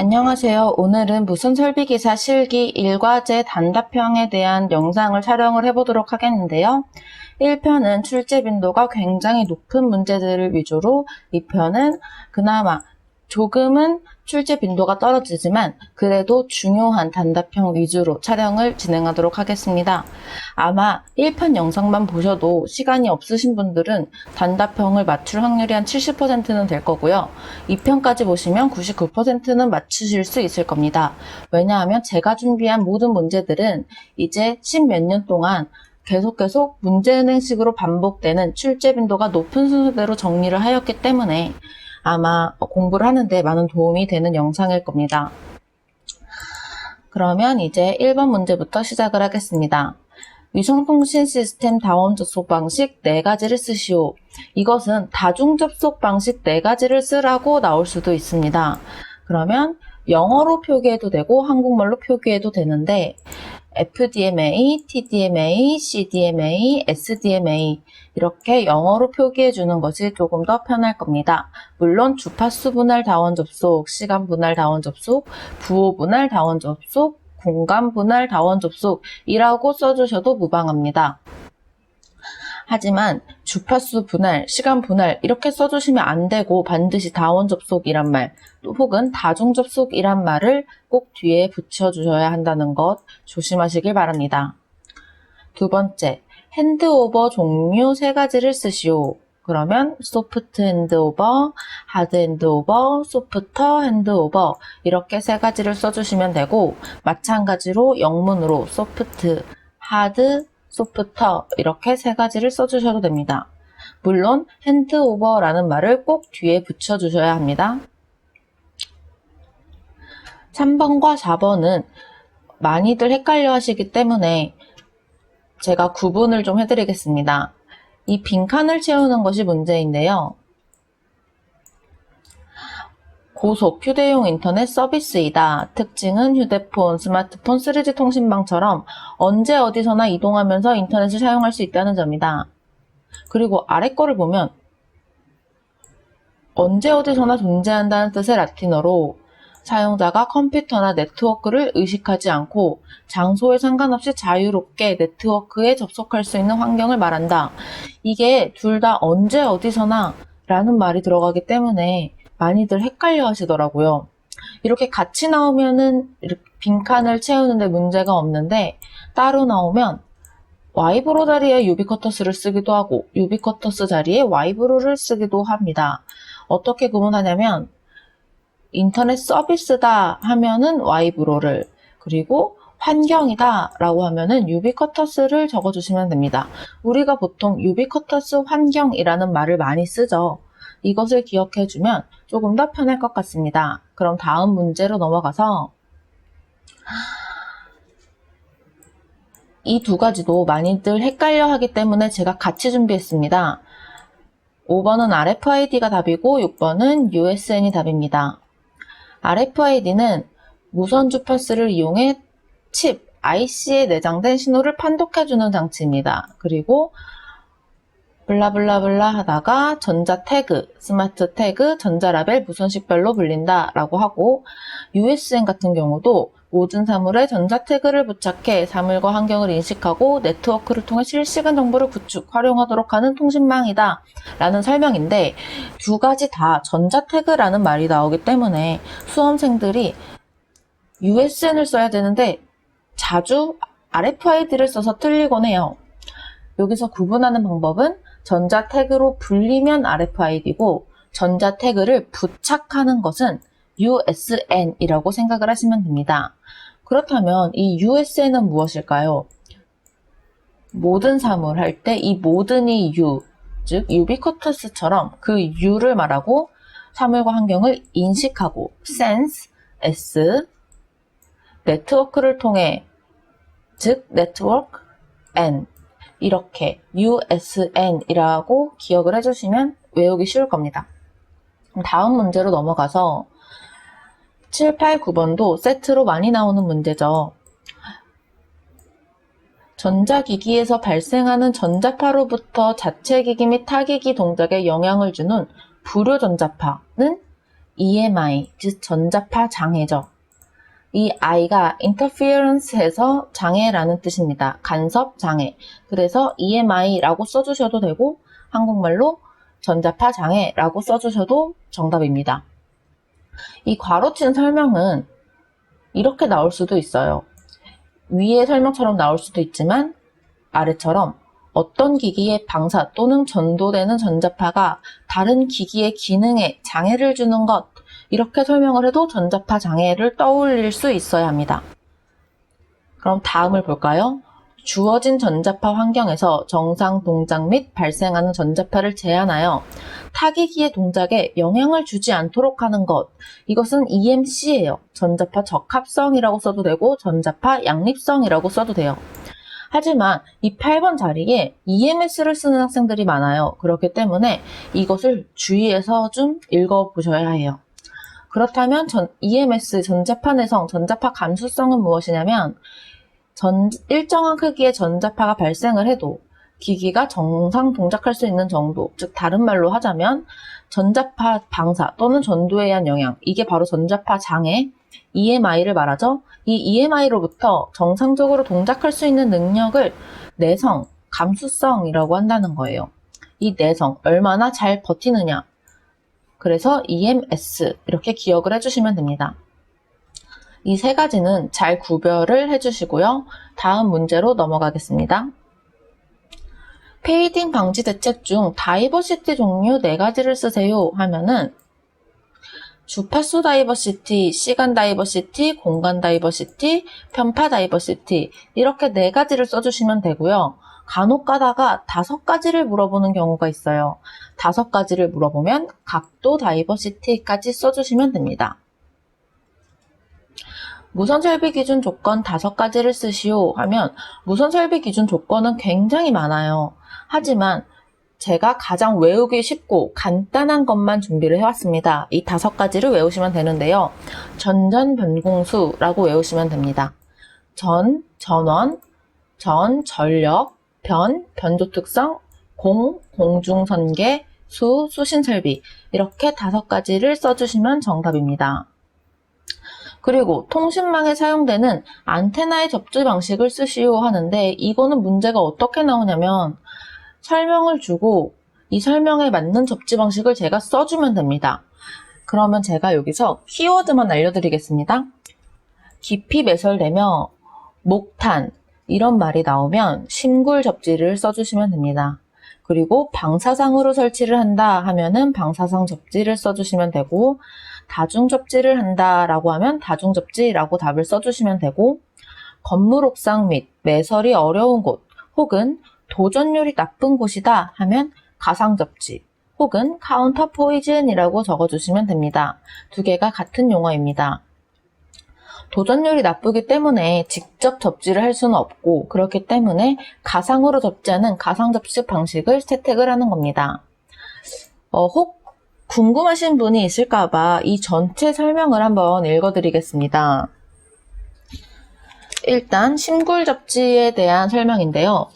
안녕하세요. 오늘은 무슨 설비기사 실기 1과제 단답형에 대한 영상을 촬영을 해보도록 하겠는데요. 1편은 출제 빈도가 굉장히 높은 문제들을 위주로 2편은 그나마 조금은 출제 빈도가 떨어지지만 그래도 중요한 단답형 위주로 촬영을 진행하도록 하겠습니다. 아마 1편 영상만 보셔도 시간이 없으신 분들은 단답형을 맞출 확률이 한 70%는 될 거고요. 2편까지 보시면 99%는 맞추실 수 있을 겁니다. 왜냐하면 제가 준비한 모든 문제들은 이제 10몇 년 동안 계속 계속 문제은행식으로 반복되는 출제 빈도가 높은 순서대로 정리를 하였기 때문에 아마 공부를 하는데 많은 도움이 되는 영상일 겁니다. 그러면 이제 1번 문제부터 시작을 하겠습니다. 위성통신 시스템 다원 접속 방식 4가지를 쓰시오. 이것은 다중 접속 방식 4가지를 쓰라고 나올 수도 있습니다. 그러면 영어로 표기해도 되고 한국말로 표기해도 되는데 FDMA, TDMA, CDMA, SDMA 이렇게 영어로 표기해 주는 것이 조금 더 편할 겁니다. 물론 주파수 분할 다원 접속, 시간 분할 다원 접속, 부호 분할 다원 접속, 공간 분할 다원 접속이라고 써주셔도 무방합니다. 하지만 주파수 분할, 시간 분할 이렇게 써주시면 안 되고 반드시 다원 접속이란 말, 또 혹은 다중 접속이란 말을 꼭 뒤에 붙여주셔야 한다는 것 조심하시길 바랍니다. 두 번째, 핸드오버 종류 세 가지를 쓰시오. 그러면 소프트 핸드오버, 하드 핸드오버, 소프터 핸드오버 이렇게 세 가지를 써주시면 되고 마찬가지로 영문으로 소프트, 하드, 소프터 이렇게 세 가지를 써주셔도 됩니다. 물론 핸드오버라는 말을 꼭 뒤에 붙여주셔야 합니다. 3번과 4번은 많이들 헷갈려 하시기 때문에 제가 구분을 좀 해드리겠습니다. 이 빈칸을 채우는 것이 문제인데요. 고속 휴대용 인터넷 서비스이다. 특징은 휴대폰, 스마트폰, 3G 통신망처럼 언제 어디서나 이동하면서 인터넷을 사용할 수 있다는 점이다. 그리고 아래 거를 보면 언제 어디서나 존재한다는 뜻의 라틴어로 사용자가 컴퓨터나 네트워크를 의식하지 않고 장소에 상관없이 자유롭게 네트워크에 접속할 수 있는 환경을 말한다. 이게 둘 다 언제 어디서나 라는 말이 들어가기 때문에 많이들 헷갈려 하시더라고요. 이렇게 같이 나오면은 빈칸을 채우는데 문제가 없는데 따로 나오면 와이브로 자리에 유비쿼터스를 쓰기도 하고 유비쿼터스 자리에 와이브로를 쓰기도 합니다. 어떻게 구분하냐면 인터넷 서비스다 하면은 와이브로를 그리고 환경이다 라고 하면은 유비쿼터스를 적어주시면 됩니다. 우리가 보통 유비쿼터스 환경이라는 말을 많이 쓰죠. 이것을 기억해주면 조금 더 편할 것 같습니다. 그럼 다음 문제로 넘어가서 이 두 가지도 많이들 헷갈려 하기 때문에 제가 같이 준비했습니다. 5번은 RFID가 답이고 6번은 USN이 답입니다. RFID는 무선 주파수를 이용해 칩, IC에 내장된 신호를 판독해주는 장치입니다. 그리고 블라블라블라 하다가 전자 태그, 스마트 태그, 전자 라벨 무선식별로 불린다 라고 하고 USN 같은 경우도 모든 사물에 전자 태그를 부착해 사물과 환경을 인식하고 네트워크를 통해 실시간 정보를 구축, 활용하도록 하는 통신망이다 라는 설명인데 두 가지 다 전자 태그라는 말이 나오기 때문에 수험생들이 USN을 써야 되는데 자주 RFID를 써서 틀리곤 해요. 여기서 구분하는 방법은 전자 태그로 불리면 RFID고 전자 태그를 부착하는 것은 USN이라고 생각을 하시면 됩니다. 그렇다면 이 USN은 무엇일까요? 모든 사물 할 때 이 모든이 U, 즉 유비쿼터스처럼 그 U를 말하고 사물과 환경을 인식하고 sense, S, 네트워크를 통해 즉 네트워크 N 이렇게 USN이라고 기억을 해주시면 외우기 쉬울 겁니다. 다음 문제로 넘어가서 7, 8, 9번도 세트로 많이 나오는 문제죠. 전자기기에서 발생하는 전자파로부터 자체 기기 및 타기기 동작에 영향을 주는 불효 전자파는 EMI, 즉 전자파 장애죠. 이 I가 interference해서 장애라는 뜻입니다. 간섭 장애. 그래서 EMI라고 써주셔도 되고 한국말로 전자파 장애라고 써주셔도 정답입니다. 이 괄호친 설명은 이렇게 나올 수도 있어요. 위의 설명처럼 나올 수도 있지만 아래처럼 어떤 기기의 방사 또는 전도되는 전자파가 다른 기기의 기능에 장애를 주는 것 이렇게 설명을 해도 전자파 장애를 떠올릴 수 있어야 합니다. 그럼 다음을 볼까요? 주어진 전자파 환경에서 정상 동작 및 발생하는 전자파를 제한하여 타기기의 동작에 영향을 주지 않도록 하는 것. 이것은 EMC예요. 전자파 적합성이라고 써도 되고 전자파 양립성이라고 써도 돼요. 하지만 이 8번 자리에 EMS를 쓰는 학생들이 많아요. 그렇기 때문에 이것을 주의해서 좀 읽어보셔야 해요. 그렇다면 전, EMS 전자파 내성, 전자파 감수성은 무엇이냐면 전, 일정한 크기의 전자파가 발생을 해도 기기가 정상 동작할 수 있는 정도, 즉 다른 말로 하자면 전자파 방사 또는 전도에 의한 영향, 이게 바로 전자파 장애, EMI를 말하죠. 이 EMI로부터 정상적으로 동작할 수 있는 능력을 내성, 감수성이라고 한다는 거예요. 이 내성, 얼마나 잘 버티느냐. 그래서 EMS, 이렇게 기억을 해주시면 됩니다. 이 세 가지는 잘 구별을 해주시고요. 다음 문제로 넘어가겠습니다. 페이딩 방지 대책 중 다이버시티 종류 네 가지를 쓰세요 하면은 주파수 다이버시티, 시간 다이버시티, 공간 다이버시티, 편파 다이버시티 이렇게 네 가지를 써주시면 되고요. 간혹 가다가 다섯 가지를 물어보는 경우가 있어요. 다섯 가지를 물어보면 각도 다이버시티까지 써주시면 됩니다. 무선 설비 기준 조건 다섯 가지를 쓰시오 하면 무선 설비 기준 조건은 굉장히 많아요. 하지만 제가 가장 외우기 쉽고 간단한 것만 준비를 해왔습니다. 이 다섯 가지를 외우시면 되는데요. 전전 변공수라고 외우시면 됩니다. 전, 전원, 전, 전력, 변, 변조 특성, 공, 공중선계, 수, 수신설비 이렇게 다섯 가지를 써주시면 정답입니다. 그리고 통신망에 사용되는 안테나의 접지 방식을 쓰시오 하는데 이거는 문제가 어떻게 나오냐면 설명을 주고 이 설명에 맞는 접지 방식을 제가 써주면 됩니다. 그러면 제가 여기서 키워드만 알려드리겠습니다. 깊이 매설되며 목탄 이런 말이 나오면 심굴 접지를 써주시면 됩니다. 그리고 방사상으로 설치를 한다 하면은 방사상 접지를 써주시면 되고 다중 접지를 한다 라고 하면 다중 접지라고 답을 써주시면 되고 건물 옥상 및 매설이 어려운 곳 혹은 도전율이 나쁜 곳이다 하면 가상 접지 혹은 카운터 포이즌이라고 적어주시면 됩니다. 두 개가 같은 용어입니다. 도전율이 나쁘기 때문에 직접 접지를 할 수는 없고 그렇기 때문에 가상으로 접지하는 가상 접지 방식을 채택을 하는 겁니다. 어, 혹 궁금하신 분이 있을까봐 이 전체 설명을 한번 읽어드리겠습니다. 일단 심굴 접지에 대한 설명인데요.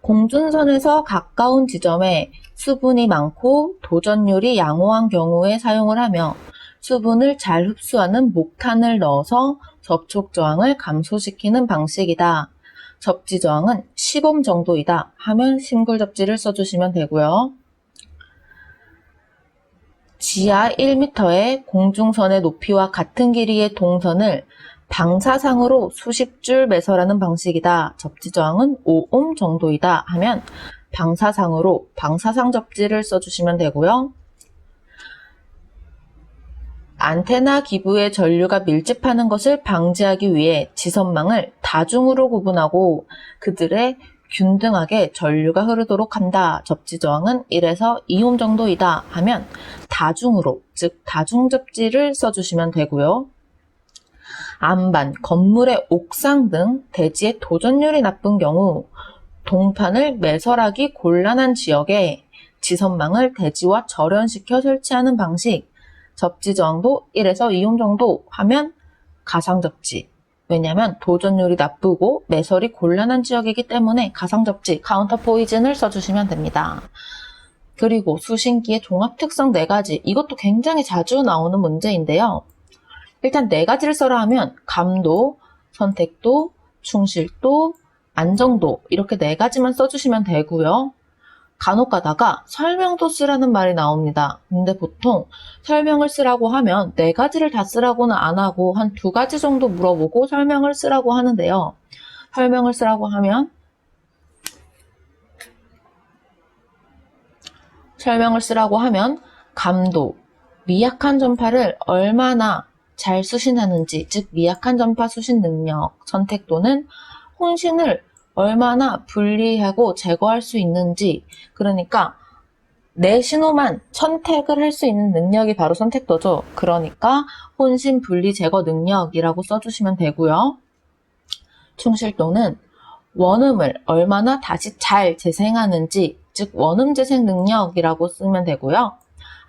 공준선에서 가까운 지점에 수분이 많고 도전율이 양호한 경우에 사용을 하며 수분을 잘 흡수하는 목탄을 넣어서 접촉 저항을 감소시키는 방식이다. 접지 저항은 10옴 정도이다 하면 심굴 접지를 써주시면 되고요. 지하 1m의 공중선의 높이와 같은 길이의 동선을 방사상으로 수십 줄 매설하는 방식이다. 접지 저항은 5옴 정도이다 하면 방사상으로 방사상 접지를 써주시면 되고요. 안테나 기부에 전류가 밀집하는 것을 방지하기 위해 지선망을 다중으로 구분하고 그들의 균등하게 전류가 흐르도록 한다. 접지 저항은 1에서 2옴 정도이다 하면 다중으로, 즉 다중 접지를 써주시면 되고요. 안반, 건물의 옥상 등 대지의 도전율이 나쁜 경우 동판을 매설하기 곤란한 지역에 지선망을 대지와 절연시켜 설치하는 방식, 접지 저항도 1에서 2옴 정도 하면 가상 접지. 왜냐하면 도전율이 나쁘고 매설이 곤란한 지역이기 때문에 가상 접지, 카운터 포이즌을 써주시면 됩니다. 그리고 수신기의 종합 특성 네 가지. 이것도 굉장히 자주 나오는 문제인데요. 일단 네 가지를 써라 하면 감도, 선택도, 충실도, 안정도 이렇게 네 가지만 써주시면 되고요. 간혹 가다가 설명도 쓰라는 말이 나옵니다. 근데 보통 설명을 쓰라고 하면 네 가지를 다 쓰라고는 안 하고 한 두 가지 정도 물어보고 설명을 쓰라고 하는데요. 설명을 쓰라고 하면 설명을 쓰라고 하면 감도, 미약한 전파를 얼마나 잘 수신하는지, 즉 미약한 전파 수신 능력, 선택도는 혼신을 얼마나 분리하고 제거할 수 있는지, 그러니까 내 신호만 선택을 할 수 있는 능력이 바로 선택도죠. 그러니까 혼신 분리 제거 능력이라고 써주시면 되고요. 충실도는 원음을 얼마나 다시 잘 재생하는지, 즉 원음 재생 능력이라고 쓰면 되고요.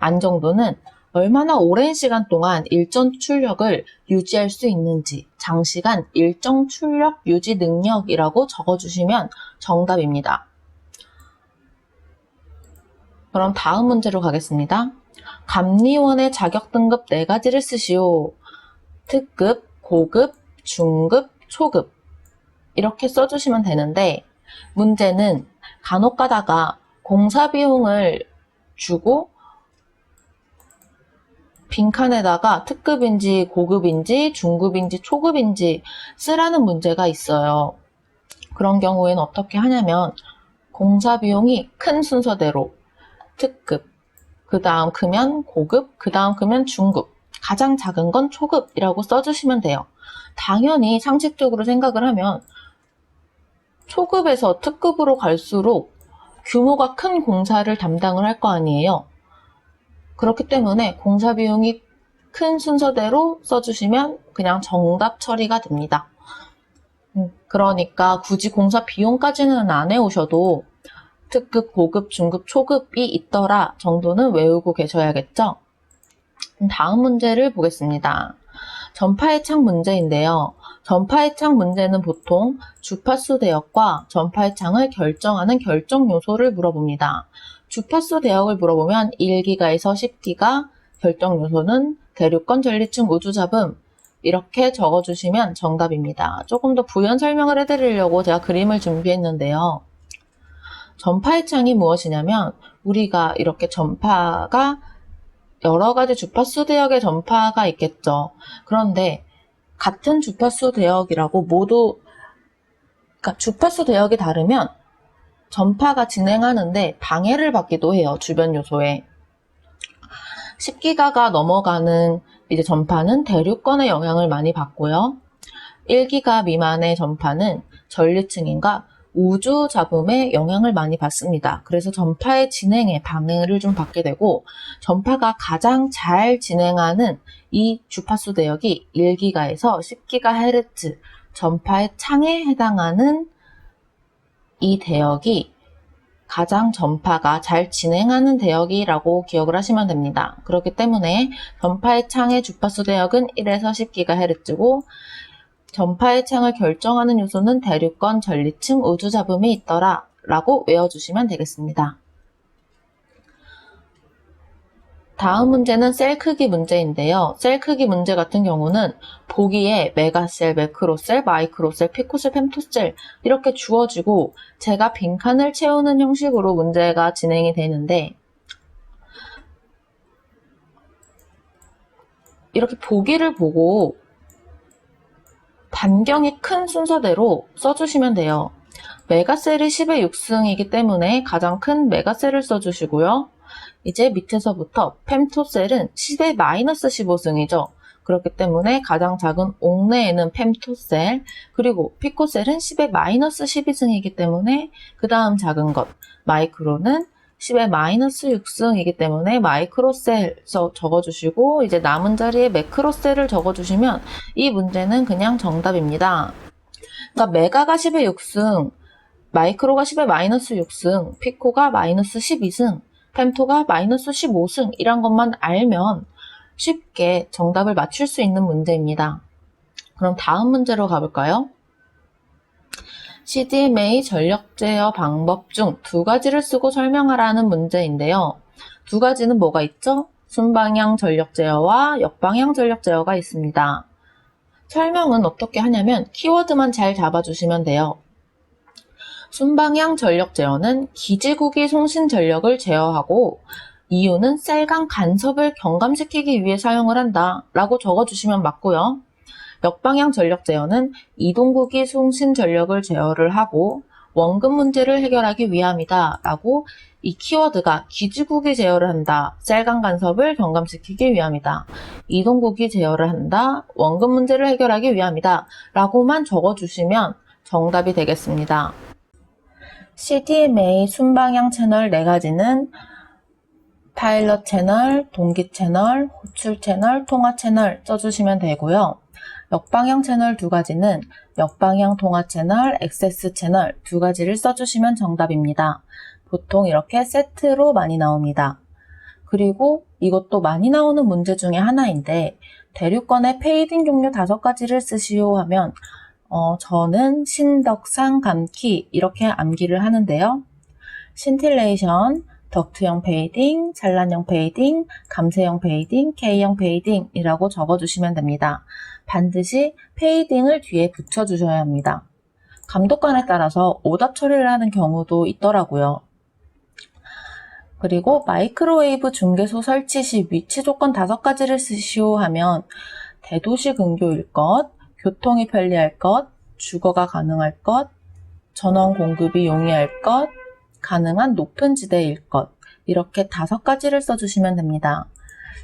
안정도는 얼마나 오랜 시간 동안 일정 출력을 유지할 수 있는지, 장시간 일정 출력 유지 능력이라고 적어주시면 정답입니다. 그럼 다음 문제로 가겠습니다. 감리원의 자격 등급 네 가지를 쓰시오. 특급, 고급, 중급, 초급. 이렇게 써주시면 되는데, 문제는 간혹 가다가 공사 비용을 주고 빈칸에다가 특급인지 고급인지 중급인지 초급인지 쓰라는 문제가 있어요. 그런 경우에는 어떻게 하냐면 공사 비용이 큰 순서대로 특급, 그 다음 크면 고급, 그 다음 크면 중급, 가장 작은 건 초급이라고 써주시면 돼요. 당연히 상식적으로 생각을 하면 초급에서 특급으로 갈수록 규모가 큰 공사를 담당을 할 거 아니에요. 그렇기 때문에 공사 비용이 큰 순서대로 써주시면 그냥 정답 처리가 됩니다. 음, 그러니까 굳이 공사 비용까지는 안 해오셔도 특급, 고급, 중급, 초급이 있더라 정도는 외우고 계셔야겠죠? 음, 다음 문제를 보겠습니다. 전파의 창 문제인데요. 전파의 창 문제는 보통 주파수 대역과 전파의 창을 결정하는 결정 요소를 물어봅니다. 주파수 대역을 물어보면 1기가에서 10기가, 결정 요소는 대륙권 전리층 우주 잡음 이렇게 적어주시면 정답입니다. 조금 더 부연 설명을 해드리려고 제가 그림을 준비했는데요. 전파의 창이 무엇이냐면 우리가 이렇게 전파가 여러 가지 주파수 대역의 전파가 있겠죠. 그런데 같은 주파수 대역이라고 모두 그러니까 주파수 대역이 다르면 전파가 진행하는데 방해를 받기도 해요. 주변 요소에. 10기가가 넘어가는 이제 전파는 대륙권의 영향을 많이 받고요. 1기가 미만의 전파는 전류층인가 우주 잡음에 영향을 많이 받습니다. 그래서 전파의 진행에 방해를 좀 받게 되고 전파가 가장 잘 진행하는 이 주파수 대역이 1기가에서 10기가헤르츠 전파의 창에 해당하는 이 대역이 가장 전파가 잘 진행하는 대역이라고 기억을 하시면 됩니다. 그렇기 때문에 전파의 창의 주파수 대역은 1에서 10GHz고 전파의 창을 결정하는 요소는 대륙권 전리층 우주 잡음이 있더라 라고 외워주시면 되겠습니다. 다음 문제는 셀 크기 문제인데요. 셀 크기 문제 같은 경우는 보기에 메가셀, 매크로셀, 마이크로셀, 피코셀, 펜토셀 이렇게 주어지고 제가 빈칸을 채우는 형식으로 문제가 진행이 되는데 이렇게 보기를 보고 반경이 큰 순서대로 써주시면 돼요. 메가셀이 10의 6승이기 때문에 가장 큰 메가셀을 써주시고요. 이제 밑에서부터 fem토셀은 10의 마이너스 15승이죠. 그렇기 때문에 가장 작은 옥내에는 fem토셀, 그리고 피코셀은 10의 마이너스 12승이기 때문에 그 다음 작은 것, 마이크로는 10의 마이너스 6승이기 때문에 마이크로셀 적어주시고 이제 남은 자리에 매크로셀을 적어주시면 이 문제는 그냥 정답입니다. 그러니까 메가가 10의 6승, 마이크로가 10의 마이너스 6승, 피코가 마이너스 12승, 펜토가 마이너스 15승 이란 것만 알면 쉽게 정답을 맞출 수 있는 문제입니다. 그럼 다음 문제로 가볼까요? CDMA 전력 제어 방법 중 두 가지를 쓰고 설명하라는 문제인데요. 두 가지는 뭐가 있죠? 순방향 전력 제어와 역방향 전력 제어가 있습니다. 설명은 어떻게 하냐면 키워드만 잘 잡아주시면 돼요. 순방향 전력 제어는 기지국이 송신 전력을 제어하고 이유는 쌀간 간섭을 경감시키기 위해 사용을 한다 라고 적어주시면 맞고요. 역방향 전력 제어는 이동국이 송신 전력을 제어를 하고 원금 문제를 해결하기 위함이다 라고 이 키워드가 기지국이 제어를 한다. 쌀간 간섭을 경감시키기 위함이다. 이동국이 제어를 한다. 원금 문제를 해결하기 위함이다. 라고만 적어주시면 정답이 되겠습니다. CDMA 순방향 채널 4가지는 파일럿 채널, 동기 채널, 호출 채널, 통화 채널 써주시면 되고요. 역방향 채널 두 가지는 역방향 통화 채널, 액세스 채널 두 가지를 써주시면 정답입니다. 보통 이렇게 세트로 많이 나옵니다. 그리고 이것도 많이 나오는 문제 중에 하나인데 대륙권의 페이딩 종류 다섯 가지를 쓰시오 하면 어, 저는 신덕상 감키 이렇게 암기를 하는데요. 신틸레이션, 덕트형 페이딩, 산란형 페이딩, 감쇄형 페이딩, K형 페이딩이라고 적어주시면 됩니다. 반드시 페이딩을 뒤에 붙여주셔야 합니다. 감독관에 따라서 오답 처리를 하는 경우도 있더라고요. 그리고 마이크로웨이브 중계소 설치 시 위치 조건 다섯 가지를 쓰시오 하면 대도시 근교일 것, 교통이 편리할 것, 주거가 가능할 것, 전원 공급이 용이할 것, 가능한 높은 지대일 것, 이렇게 다섯 가지를 써주시면 됩니다.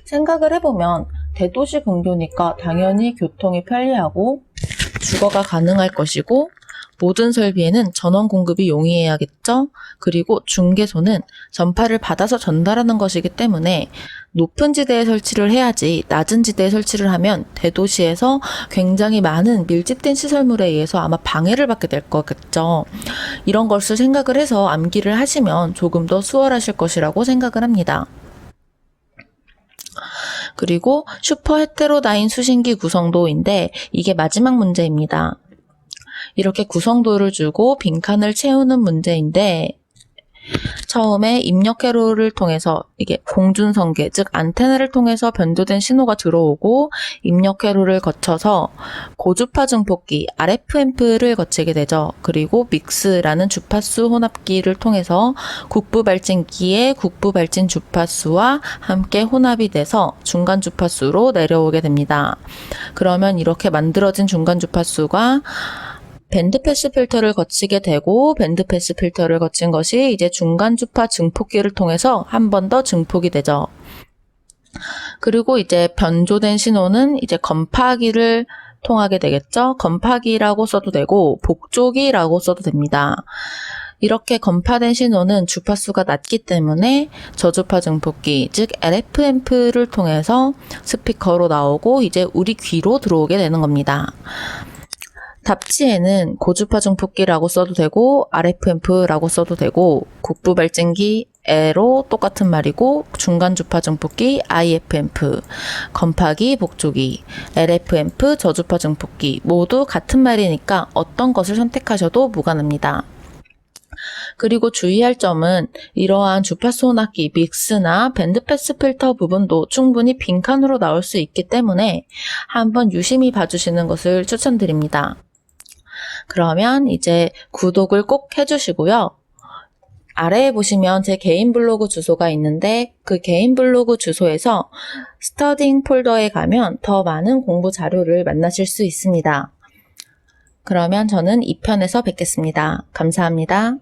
생각을 해보면 대도시 근교니까 당연히 교통이 편리하고 주거가 가능할 것이고 모든 설비에는 전원 공급이 용이해야겠죠? 그리고 중계소는 전파를 받아서 전달하는 것이기 때문에 높은 지대에 설치를 해야지 낮은 지대에 설치를 하면 대도시에서 굉장히 많은 밀집된 시설물에 의해서 아마 방해를 받게 될 거겠죠. 이런 것을 생각을 해서 암기를 하시면 조금 더 수월하실 것이라고 생각을 합니다. 그리고 슈퍼 헤테로다인 수신기 구성도인데 이게 마지막 문제입니다. 이렇게 구성도를 주고 빈칸을 채우는 문제인데 처음에 입력 회로를 통해서 이게 공준성계 즉 안테나를 통해서 변조된 신호가 들어오고 입력 회로를 거쳐서 고주파 증폭기 RF 앰프를 거치게 되죠. 그리고 믹스라는 주파수 혼합기를 통해서 국부 발진기의 국부 발진 주파수와 함께 혼합이 돼서 중간 주파수로 내려오게 됩니다. 그러면 이렇게 만들어진 중간 주파수가 밴드패스 필터를 거치게 되고 밴드패스 필터를 거친 것이 이제 중간 주파 증폭기를 통해서 한 번 더 증폭이 되죠. 그리고 이제 변조된 신호는 이제 건파기를 통하게 되겠죠. 건파기라고 써도 되고 복조기라고 써도 됩니다. 이렇게 건파된 신호는 주파수가 낮기 때문에 저주파 증폭기, 즉 LF 앰프를 통해서 스피커로 나오고 이제 우리 귀로 들어오게 되는 겁니다. 답지에는 고주파 증폭기라고 써도 되고 RF앰프라고 써도 되고 국부 발진기 에로 똑같은 말이고 중간 주파 증폭기 IF 앰프, 건파기 복조기, LF 앰프 저주파 증폭기 모두 같은 말이니까 어떤 것을 선택하셔도 무관합니다. 그리고 주의할 점은 이러한 주파수 혼합기 믹스나 밴드패스 필터 부분도 충분히 빈칸으로 나올 수 있기 때문에 한번 유심히 봐주시는 것을 추천드립니다. 그러면 이제 구독을 꼭 해주시고요. 아래에 보시면 제 개인 블로그 주소가 있는데 그 개인 블로그 주소에서 스터딩 폴더에 가면 더 많은 공부 자료를 만나실 수 있습니다. 그러면 저는 2편에서 뵙겠습니다. 감사합니다.